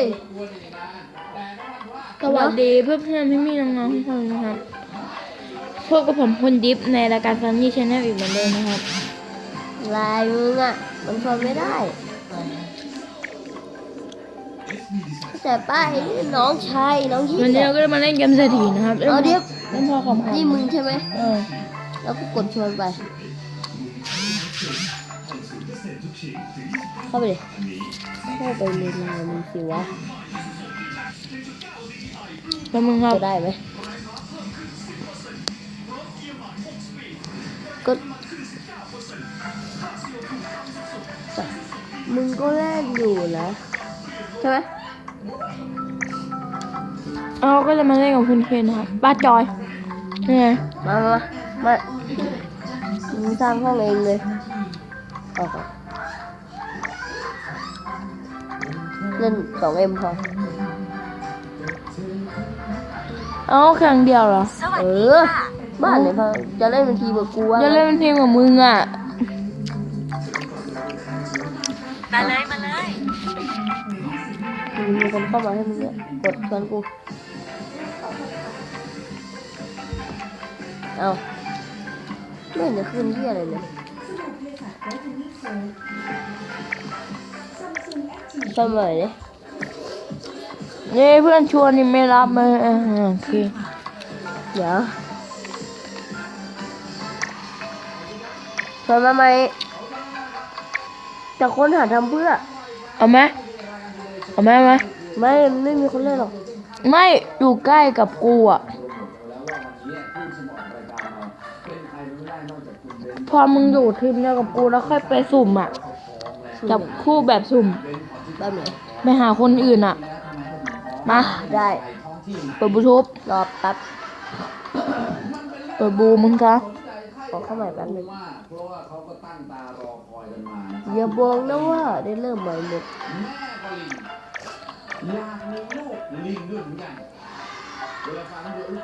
ยสวัสดีเพื่อนเพื่อนพี่พี่ๆน้องๆทุกคนนะครับพบกับผมคนดิฟในรายการซันนี่ชาแนลอีกเหมือนเดิมนะครับลายมึงอะ มันทนไม่ได้ แต่ป้าไอ้นี่น้องชายน้องที่วันนี้เราก็จะมาเล่นเกมเศรษฐีนะครับล่นเอาเดี๋ยว เล่นพอคอมนี่มึงใช่ไหมเออแล้วก็กดชวนไป เข้าไปเลย เข้าไปในไลน์มึงสิวะแป๊บนึงครับจะได้ไหมกดมึงก็เล่นอยู่นะใช่ไหมเราก็จะมาเล่นกับคุณเคนนะครับบ้าจอยนี่ไงมามามามามึงสร้างห้องเองเลยเอาก่อน เล่นสองเอ็มพอเอาแข่งเดียวเหรอ เออ บ้านไหนพอจะเล่นเป็นทีมกับกูวะจะเล่นเป็นทีมกับมึงอะ มาเลย มาเลยมีคนเข้ามาให้มึงเนี่ยกดชวนกู เอาไม่เห็นจะขึ้นที่อะไรเลย สมัยเนี่ยนี่เพื่อนชวนนี่ไม่รับมาเออโอเคเดี๋ยวชวนมาไหมจะค้นหาทำเพื่อ เอาไหมเอาไหมเอาไหมไม่ไม่มีคนเล่นหรอก ไม่อยู่ใกล้กับกูอะพอมึงอยู่ทีมเดียวกับกูแล้วค่อยไปสุ่มอะจับคู่แบบสุ่ม แบบไหนไปหาคนอื่นอะ มาได้เปิดบลูทูธรอแป๊บเปิดบูมึงคะขอเข้าใหม่แป๊บนึงว่าเพราะว่าเขาก็ตั้งตารอคอยกันมานะอย่าบอกนะว่าได้เริ่มใหม่หมดแม่ก็ลิงอยากมีลูกลิงด้วยเหมือนกันเวลาฟังดูเอ้ย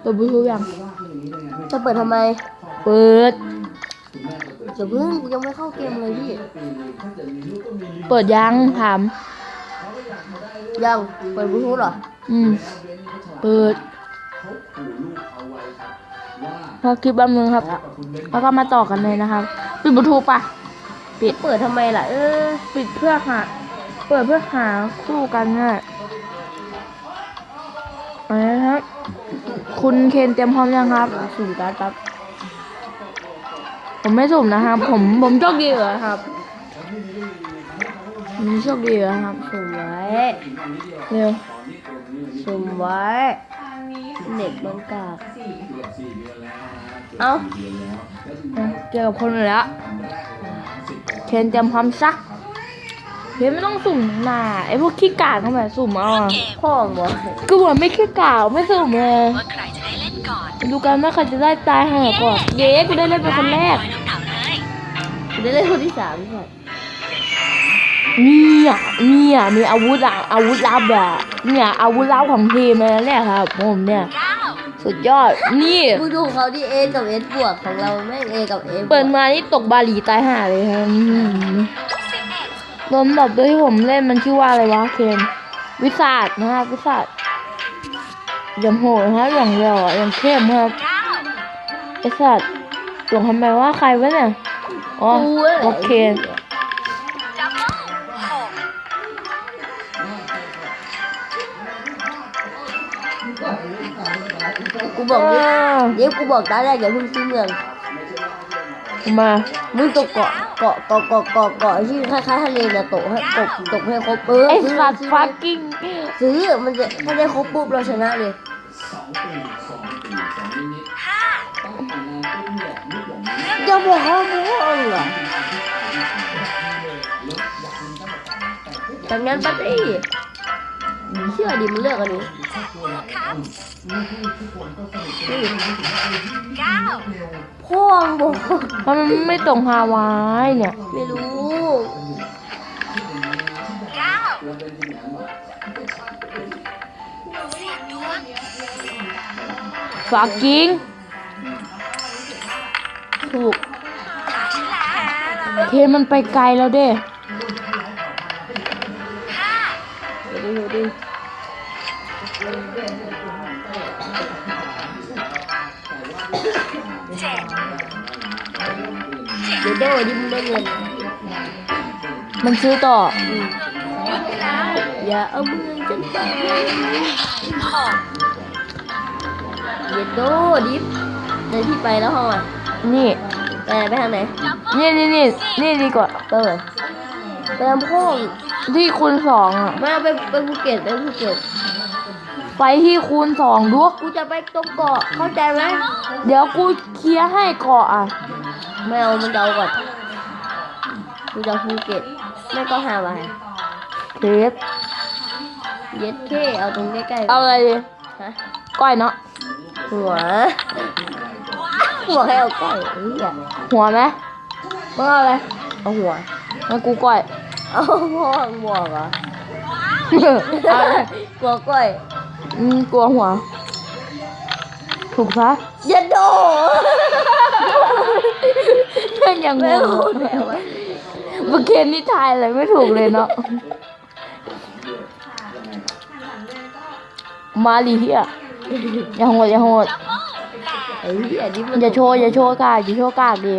เปิดบลูทูธยังว่าเป็นอย่างนี้ได้ไงไม่จะเปิดทำไม เปิด คุณแม่ก็เปิดเดี๋ยวเพิ่งกูยังไม่เข้าเกมเลยพี่ปีนึงถ้าจะมีลูกก็มีลิงเปิดยังถาม ยังเปิดบลูทูธเหรอ อืมแล้วเบนเขาฉลาดเปิดเขาขู่ลูกเอาไว้ครับว่าพอคลิปแป๊บนึงครับกับคุณเบนแล้วก็มาต่อกันเลยนะครับ ปิดบลูทูธปะปิดเปิดทำไมล่ะ เออ ปิดเพื่อหา เปิดเพื่อหาคู่กันนี่แหละเอาละครับ คุณเคนเตรียมพร้อมยังครับสุ่มการ์ดแป๊บ ผมไม่สุ่มนะครับ ผมผมโชคดีเหรอครับมีโชคดีเหรอครับสุ่มไว้เร็วสุ่มไว้เน็กบังกาเกือบสี่เดือนแล้วนะเอ้าเจอกับคนแล้วเคนเตรียมพร้อมซัก เคนไม่ต้องสุ่มหนาไอ้พวกขี้กากเข้ามาสุ่มเอาอะพ่อมึงบอกกูบอกไม่ขี้กากไม่สุ่มเลยว่าใครจะได้เล่นก่อนดูกันว่าใครจะได้ตายห่าก่อนเย้กูได้เล่นเป็นคนแรกลอยน้ำหนาวเลยกูได้เล่นคนที่สามใช่เนี่ยเนี่ยมีอาวุธอะอาวุธลับอะเนี่ยอาวุธลับของทีมเลยนะเนี่ยครับผมเนี่ยเก้าสุดยอด นี่กูดูเขาที่เอกับเอสบวกของเราแม่งเอกับเอเปิดมานี่ตกบาหลีตายห่าเลยครับ อื้อหือลมแบบที่ผมเล่นมันชื่อว่าอะไรวะเคนวิสาดนะครับวิสาดอย่างโหดนะครับอย่างเร็วอะอย่างเข้มครับเก้าไอสัตว์หลงทำไมว่าใครวะเนี่ยอ๋อกูอะไรโอเคดับเบิ้ลหกกูบอกเอเดี๋ยวอเดี๋ยวกูบอกตาแรกอย่าเพิ่งซื้อเมืองมามึงตกเกาะ เกาะเกาะเกาะเกาะเกาะที่คล้ายๆทะเลเนี่ยตกให้ตกตกให้ครบเออไอซื้อสัตว์ซื้อฟักกิ้งซื้อมันจะถ้าได้ครบปุ๊บเราชนะเลยสองปีสองปีสองนิดห้าๆตั้งแต่งานปุ๊บเนี่ยนึกอย่างนี้อย่าบอกว่ามึงเหรอจากนั้นปั๊บดิ เชื่อดิมันเลือกอันนี้เก้าพ่อมึงบอกมันไม่ตรงฮาวายเนี่ย ไม่รู้เก้ากกิ้งถูก เคมันไปไกลแล้วเด้ ดี๋ยวดูเดี๋ยวโดดิมึงได้เงินมันซื้อต่ออย่าเอาเงินฉันไปเดี๋ยวโดดิเดินที่ไปแล้วห้องอะนี่ไปไปทางไหนนี่นี่นี่นี่ดีกว่าไปไหนไปทำห้อง ที่คูณสองอะไม่เอาไปไปภูเก็ตไปภูเก็ตไปที่คูณสองดูกูจะไปตรงเกาะเข้าใจไหมเดี๋ยวกูเคลียร์ให้เกาะอะไม่เอามันเดาก่อนกูจะภูเก็ตไม่ก็หาไว้เคสเย็ดเท่เอาตรงใกล้ๆเอาอะไรดีฮะก้อยเนาะหัว หัวให้เอาก้อยไอ้เหี้ยหัวไหมมึงเอาอะไรเอาหัวงั้นกูก้อย เอาหัวหัวเหรอเอาอะไรกลัวก้อยอืมกลัวหัว ถูกซะเย็ดโดเพื่อนยังงไม่งรู้แนวะเมื่อกี้นี่ทายอะไรไม่ถูกเลยเนาะมาลีเฮียอย่าโหดอย่าโหดไอ้เหี้ยนี่มันอย่าโชว์อย่าโชว์กากอย่าโชว์กากดิ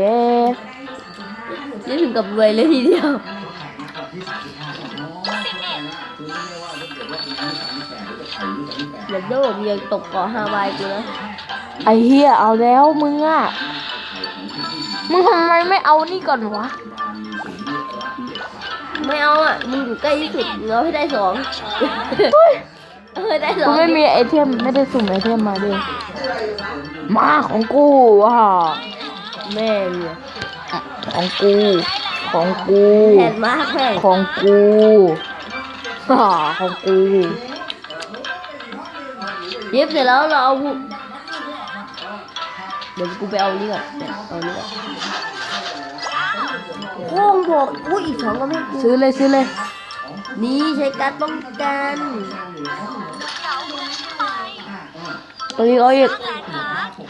นี่ถึงกับรวยเลยทีเดียว เย็ดโดมึงยังตกเกาะฮาวายกูนะไอเฮียเอาแล้วมึงอะ มึงทำไมไม่เอานี่ก่อนวะ ไม่เอาอะ มึงอยู่ใกล้ที่สุดเราให้ได้สองเออได้สอกูงไม่มีไอเทมไม่ได้สุ่มไอเทมมาด้วยมาของกูว่ะแม่เนี่ยของกู ของกู แทนมากแม่งของกูฮ่าของกู ยิบเสร็จแล้วเราเอาผู้เดี๋ยวกูไปเอานี่ก่อนเนี่ยเอานี่ก่อนโค้งบอกอุ้ยอีกสองก็ไม่ให้กูซื้อเลยซื้อเลย นี่ใช้การป้องกันตัวนี้เอาอีก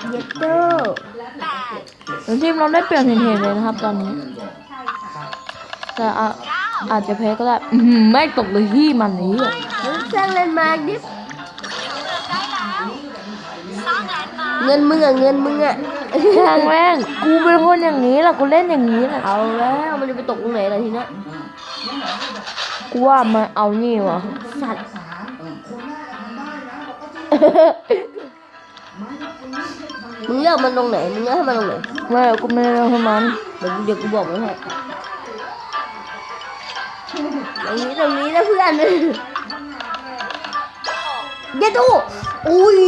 เย็ดเตอร์น้ำทีมเราได้เปลี่ยนเห็นๆเลยนะครับตอนนี้ แต่อาอาจจะแพ้ก็ได้อือหือไม่ตกเลยที่มันนี้อะมันสร้างแลนด์มาร์คดิ เงินมึงอะเงินมึงอะแข่งแม่งกูเป็นคนอย่างนี้แหละกูเล่นอย่างนี้แหละเอาแล้วมันจะไปตกตรงไหนล่ะทีเนี้ยกูว่ามันเอานี่วะสัตว์มึงเลือกมันตรงไหนมึงเลือกให้มันตรงไหนไม่กูไม่ได้เล่นให้มันเดี๋ยวกูเดี๋ยวกูบอกมันให้ตรงนี้ตรงนี้นะเพื่อนเย็ดดู อุ้ย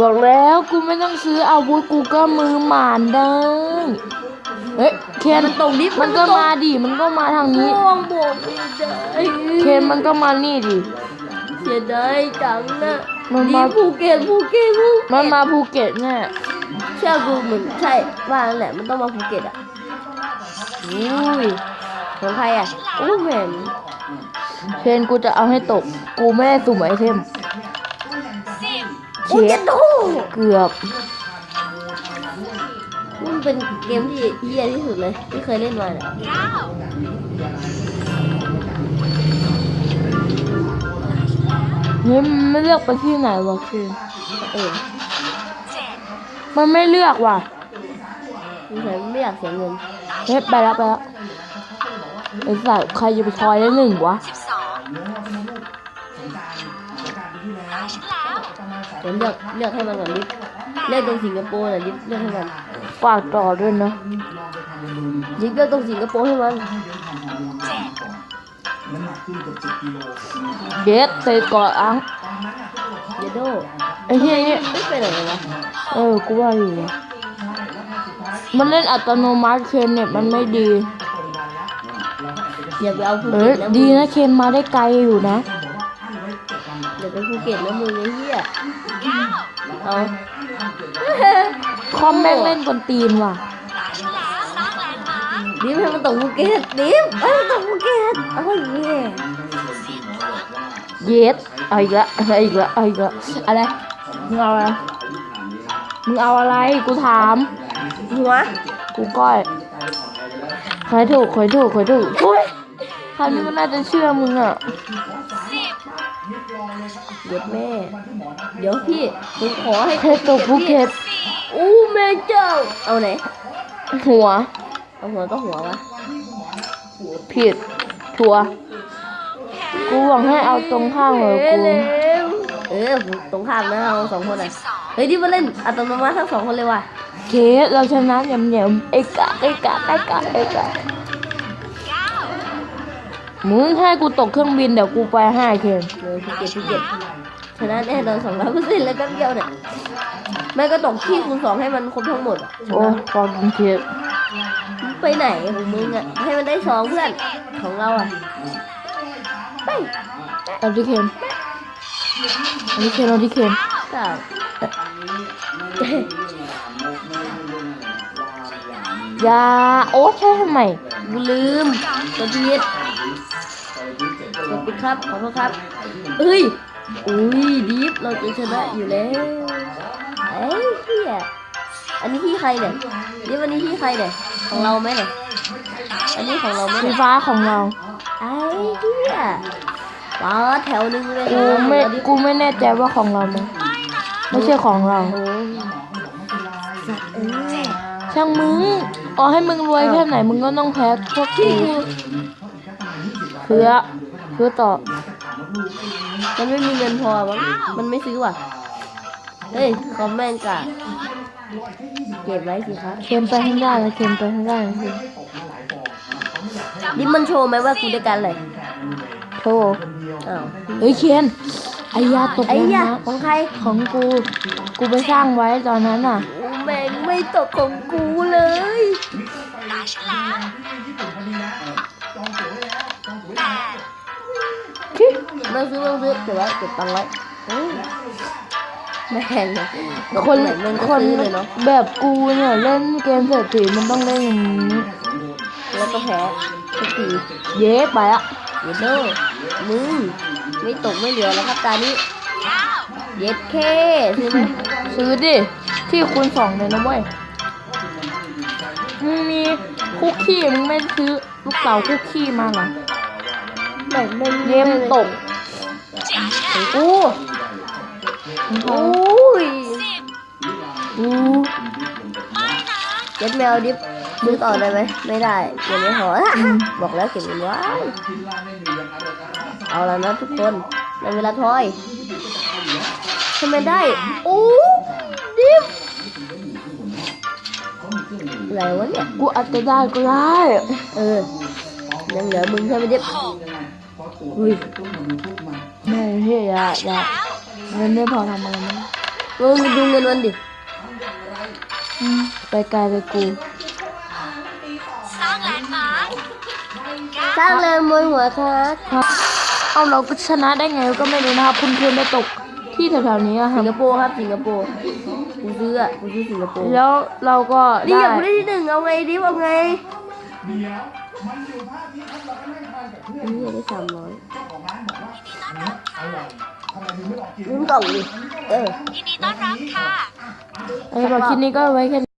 บอกแล้วกูไม่ต้องซื้ออาวุธกูก็มือหมานได้ เฮ้ยเคนมันตรงนี้มันก็มาดิมันก็มาทางนี้ม่วงบอกไม่ได้เคนมันก็มานี่ดิเสียดายจังนะมันนี่มาภูเก็ตภูเก็ตภูเก็ตมันมาภูเก็ตแน่เชื่อกูเหมือนใช่ว่านั่นแหละมันต้องมาภูเก็ตอะอุ้ยของใครอะโอ้แม่นเคนกูจะเอาให้ตกกูไม่ได้สุ่มไอเทมสิบ เชโอ้ยฟเจ็ดโตเกือบมันเป็นเกมที่เฮี้ยที่สุดเลย ที่เคยเล่นมาเนี่ยเก้าเฮ้ยมันไม่เลือกไปที่ไหนวะเคนเออเจ็ดมันไม่เลือกว่ะสงสัยไม่อยากเสียเงินเฮ้ยไปแล้วไปแล้วไอ้สัตว์ใครจะไปทอยได้หนึ่งวะ เดี๋ยวเลือกเลือกให้มันก่อนดิเลือกตรงสิงคโปร์น่ะดิเลือกให้มันฝากต่อด้วยนะดิเลือกตรงสิงคโปร์ให้มันเจ็ดเยสเตะก่อนอังเยดโดไอ้เหี้ยนี่ไม่ไปไหนวะเออกูว่าอยู่ว่ะมันเล่นอัตโนมัติเคนเน็ตมันไม่ดีอย่าไปเอาภูเอเก็อตนะดีนะเคนมาได้ไกลอยู่นะอย่าไปภูเก็ตนะมึงไอ้เหี้ย เอาคอมแม่งเล่นบนตีนว่ะได้ฉันแล้วสร้างแลนด์มาร์คดิฟให้มันตกภูเก็ตดิฟให้มันตกภูเก็ตเอาอย่างเงี้ยเยสเอาอีกละเอาอีกละเอาอีกละอะไรมึงเอาอะไรมึงเอาอะไรกูถามหัวกูก้อยใครถูกใครถูกใครถูกอุ้ยคราวนี้มันน่าจะเชื่อมึงอะสิบ เย็ดแม่ เดี๋ยวพี่ผมขอให้เคยตกภูเก็ตอู้แม่เจ้า เอาไหน หัว เอาหัวก็หัววะ ผิดชัวร์กูหวังให้เอาตรงข้างเลยเอ้กูยเร็วเออตรงข้ามนะเราสองคนอะ เฮ้ยที่มาเล่นอัตโนมัติทั้งสองคนเลยว่ะ เคสเราชนะยำเหนียวเอกะเอกะเอกะเอกะเก้า มึงให้กูตกเครื่องบินเดี๋ยวกูไปให้เคนเออพี่เจ็ดพี่เจ็ดชนะแน่นอนสองร้อยเปอร์เซ็นต์แล้วก็เดียวเนี่ยแม่ก็ตกที่คูณสองให้มันครบทั้งหมดอะโอ้ฟองกินเคสไปไหนของมึงอะให้มันได้สองเพื่อนของเราอะไปเอาที่เคนเอาที่เคนเอาที่เคนเก้าอยาโอ้ใช่ทำไมกูลืมกดผิ ดกดผิดครับขอโทษครับเอ้ยอุ้ยดีฟเราจะชนะอยู่แล้วเอ้ยเฮียอันนี้ที่ใครเนี่ยนี่วันนี้ที่ใครเนี่ยของเราไหมเนี่ยอันนี้ของเราไหมสีเนี่ยฟ้าของเรา ไอ้เฮียว้าแถวหนึงเลยกูไม่กูไม่แน่ใจว่าของเราไหมไม่ใช่ของเรา โอ้สัตว์เอ้ย ช่างมึงอ๋อให้มึงรวยแค่ไหนมึงก็ต้องแพ้พวกกูเพื่อ เพื่อต่อ มันไม่มีเงินพอมั้งมันไม่ซื้อว่ะ เฮ้ยคอมแม่งกะเก็บไว้สิครับเค็มไปข้างได้แล้วเค็มไปข้างได้สินี่มันโชว์ไหมว่ากูได้การอะไรโธ่อ้าว เฮ้ยเคนไอ้ยาตกไอ้ลงยะมาของใครของกู กูไปสร้างไว้ตอนนั้นน่ะ โอ้แม่งไม่ตกของกูเลย ไม่ซื้อไม่ซื้อเดี๋ยวว่าเก็บตังค์ไว้เฮ้ยแม่งเลยคนไหนมึงคก็นซื้อเลยเนาะแบบกูเนี่ยเล่นเกมเศรษฐีมันต้องเล่นอย่างนี้แล้วก็แพ้ทุกทีเย้ไปอะเย็ดโดมึงไม่ตกไม่เหลือแล้วครับตานี้เก้าเย็ดเคซื้อไหมซื้อดิที่คูณสองเลยนะเว้ยมึงมีคุกกี้มึงไม่ซื้อลูกเต๋าคุกกี้มาเหรอไม่ไม่เกมตกเจ็ด โอ้มึงโอ้เอายสิบอู้ไม่นะเจ็ดแมวดิฟซื้อต่อได้ไหมไม่ได้เก็บไม่พอบอกแล้วเก็บเงินไว้เอาแล้วนะทุกคนในเวลาทอยทำไมได้โอ้ดิฟอะไรวะเนี่ยกูอาจจะได้ก็ได้เออยังเหลือมึงใช่ไหมดิฟหกอุ้ย แม่เฮียอย่าอย่าเงินไม่พอทำอะไรมั้งเออมึงดูเงินมันดิอืมไปไกลไปกูสร้างแลนด์มาร์คสร้างเลยมวยหัวครับเอาเราก็ชนะได้ไงก็ไม่รู้นะครับคุณเคนไปตกที่แถวๆนี้อะครัสิบงคโปร์ครับสิงคโปร์กูซื้ออะกูซื้อสิงคโปร์แล้วเราก็นี่ได้อยากกูได้ที่หนึ่งเอาไงดิฟเอาไงนี่ได้สามร้อย ลุ้นกล่องดิเออ ยินดีต้อนรับค่ะ เออเราคลิปนี้ก็ไว้แค่